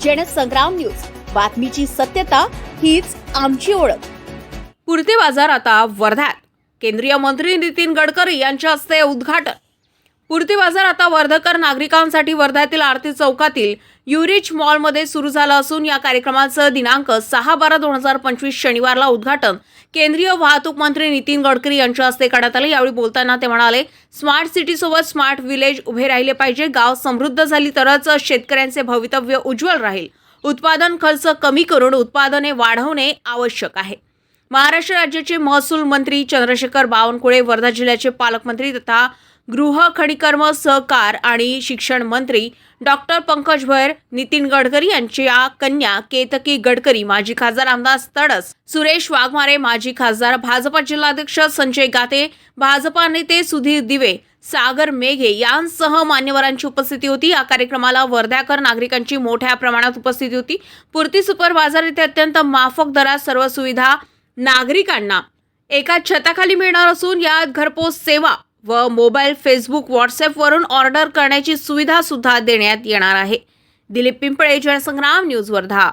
Jansangram news. बातमीची सत्यता हीच आमची ओळख. पुरते बाजार आता वर्ध्यात. केंद्रीय मंत्री नितीन गडकरी यांच्या हस्ते उद्घाटन. पूर्ती बाजार आता वर्धकर नागरिकांसाठी वर्ध्यातील आरती चौकातील युरिच मॉलमध्ये सुरू झालं असून या कार्यक्रमाचं दिनांक सहा बारा दोन हजार पंचवीस शनिवारला उद्घाटन केंद्रीय वाहतूक मंत्री नितीन गडकरी यांच्या हस्ते करण्यात आले. यावेळी बोलताना ते म्हणाले स्मार्ट सिटीसोबत स्मार्ट विलेज उभे राहिले पाहिजे. गाव समृद्ध झाली तरच शेतकऱ्यांचे भवितव्य उज्ज्वल राहील. उत्पादन खर्च कमी करून उत्पादने वाढवणे आवश्यक आहे. महाराष्ट्र राज्याचे महसूल मंत्री चंद्रशेखर बावनकुळे वर्धा जिल्ह्याचे पालकमंत्री तथा गृह खडीकर्म सहकार आणि शिक्षण मंत्री डॉक्टर पंकज भैर नितीन गडकरी यांच्या कन्या केतकी गडकरी माजी खासदार आमदार तडस सुरेश वाघमारे माजी खासदार भाजपा जिल्हाध्यक्ष संजय गाते भाजपा नेते सुधीर दिवे सागर मेघे यांसह मान्यवरांची उपस्थिती होती. या कार्यक्रमाला वर्ध्याकर नागरिकांची मोठ्या प्रमाणात उपस्थिती होती. पुरती सुपर बाजार येथे अत्यंत माफक दरात सर्व सुविधा नागरिकांना एका छताखाली मिळणार असून यात घरपोच सेवा व मोबाईल फेसबुक व्हॉट्सॲपवरून ऑर्डर करण्याची सुविधासुद्धा देण्यात येणार आहे. दिलीप पिंपळे जनसंग्राम न्यूज वर्धा